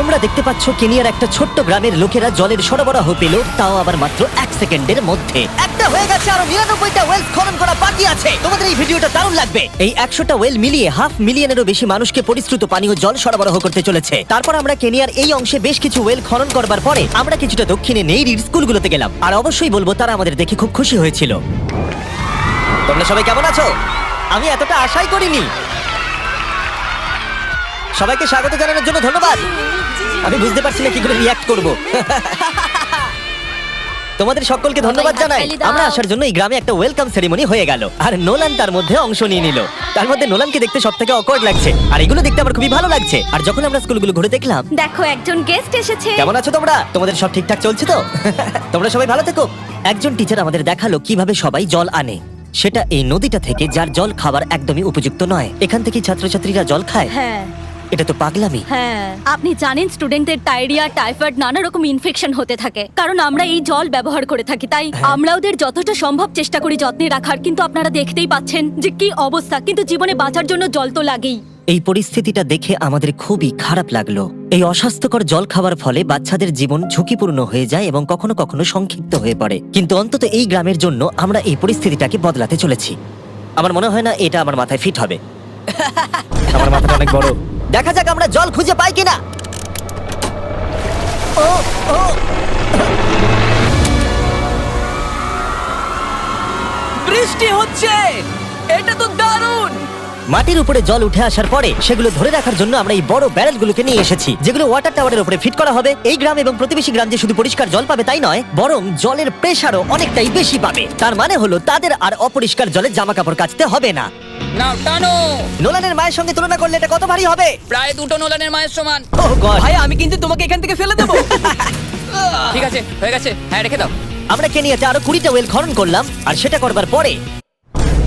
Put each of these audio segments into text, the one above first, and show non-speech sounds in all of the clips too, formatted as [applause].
তোমরা দেখতে পাচ্ছ কেনিয়ার একটা ছোট্ট গ্রামের লোকেরা জলের সরবরাহ পেল, তাও আবার মাত্র এক সেকেন্ডের মধ্যে। একটা হয়ে গেছে আরও নিরানব্বইটা ওয়েল খনন করা বাকি আছে। তোমাদের এই ভিডিওটা দারুণ লাগবে। এই একশোটা ওয়েল মিলিয়ে হাফ মিলিয়নেরও বেশি মানুষকে পরিশ্রুত পানীয় জল সরবরাহ করতে চলেছে। তারপর আমরা কেনিয়ার এই অংশে বেশ কিছু ওয়েল খনন করবার পরে আমরা কিছুটা দক্ষিণে নেইরির স্কুলগুলোতে গেলাম। আর অবশ্যই বলব, তারা আমাদের দেখে খুব খুশি হয়েছিল। তোমরা সবাই কেমন আছো? আমি এতটা আশাই করিনি। সবাইকে স্বাগত জানানোর জন্য ধন্যবাদ। আমি বুঝতে পারছি না কি করে রিয়াক্ট করব। তোমাদের সকলকে ধন্যবাদ জানাই। আমরা আসার জন্য এই গ্রামে একটা ওয়েলকাম সেরিমনি হয়ে গেল। আর নোলান তার মধ্যে অংশ নিয়ে নিল। তার মধ্যে নোলানকে দেখতে সব থেকে অকওয়ার্ড লাগছে। আর এগুলো দেখতে আমার খুবই ভালো লাগছে। আর যখন আমরা স্কুলগুলো ঘুরে দেখলাম দেখো একজন গেস্ট এসেছে। কেমন আছো তোমরা? তোমাদের সব ঠিকঠাক চলছে তো? তোমরা সবাই ভালো থেকো। একজন টিচার আমাদের দেখাল কীভাবে সবাই জল আনে। সেটা এই নদীটা থেকে যার জল খাবার একদমই উপযুক্ত নয়। এখান থেকে ছাত্রছাত্রীরা জল খায়। হ্যাঁ। এটা তো পাগলামি। হ্যাঁ আপনি জানেন স্টুডেন্টদের ডায়রিয়া টাইফয়েড নানা রকম ইনফেকশন হতে থাকে। কারণ আমরা এই জল ব্যবহার করে থাকি তাই আমরা ওদের যতটা সম্ভব চেষ্টা করি যত্নে রাখার কিন্তু আপনারা দেখতেই পাচ্ছেন যে কি অবস্থা কিন্তু জীবনে বাঁচার জন্য জল তো লাগেই। এই পরিস্থিতিটা দেখে আমাদের খুবই খারাপ লাগল। এই অস্বাস্থ্যকর জল খাওয়ার ফলে বাচ্চাদের জীবন ঝুঁকিপূর্ণ হয়ে যায় এবং কখনো কখনো সংক্ষিপ্ত হয়ে পড়ে। কিন্তু অন্তত এই গ্রামের জন্য আমরা এই পরিস্থিতিটাকে বদলাতে চলেছি। আমার মনে হয় না এটা আমার মাথায় ফিট হবে। [laughs] আমার মাথাটা অনেক বড়। দেখা যাক আমরা জল খুঁজে পাই কিনা। ও ও। বৃষ্টি হচ্ছে। এটা তো দারুণ! মাটির উপরে জল উঠে আসার পরে সেগুলো ধরে রাখার জন্য আমরা এই বড় ব্যারেলগুলোকে নিয়ে এসেছি যেগুলো ওয়াটার টাওয়ারের উপরে ফিট করা হবে। এই গ্রাম এবং প্রতিবেশী গ্রাম যে শুধু পরিষ্কার জল পাবে তাই নয় বরং জলের প্রেসারও অনেকটাই বেশি পাবে। তার মানে হলো তাদের আর অপরিষ্কার জলে জামা কাপড় কাচতে হবে না। নাও টানো! নোলানের মায়ের সঙ্গে তুলনা করলে এটা কত ভারী হবে? প্রায় দুটো নোলানের মায়ের সমান। God! ভাই আমি কিন্তু তোমাকে এখান থেকে ফেলে দেবো। ঠিক আছে হয়ে গেছে। হ্যাঁ রেখে দাও। আমরা কেনিয়াতে আরও কুড়িটা ওয়েল খনন করলাম আর সেটা করবার পরে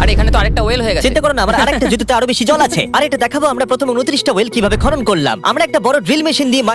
আর এখানে তো আরেকটা ওয়েল হয়ে গেছে। চিন্তা করো না, আমার আরেকটা জুতোতে আরও বেশি জল আছে। আর এটা দেখাবো, আমরা প্রথম উনত্রিশটা ওয়েল কীভাবে খনন করলাম। আমরা একটা বড় ড্রিল মেশিন দিয়ে মাটি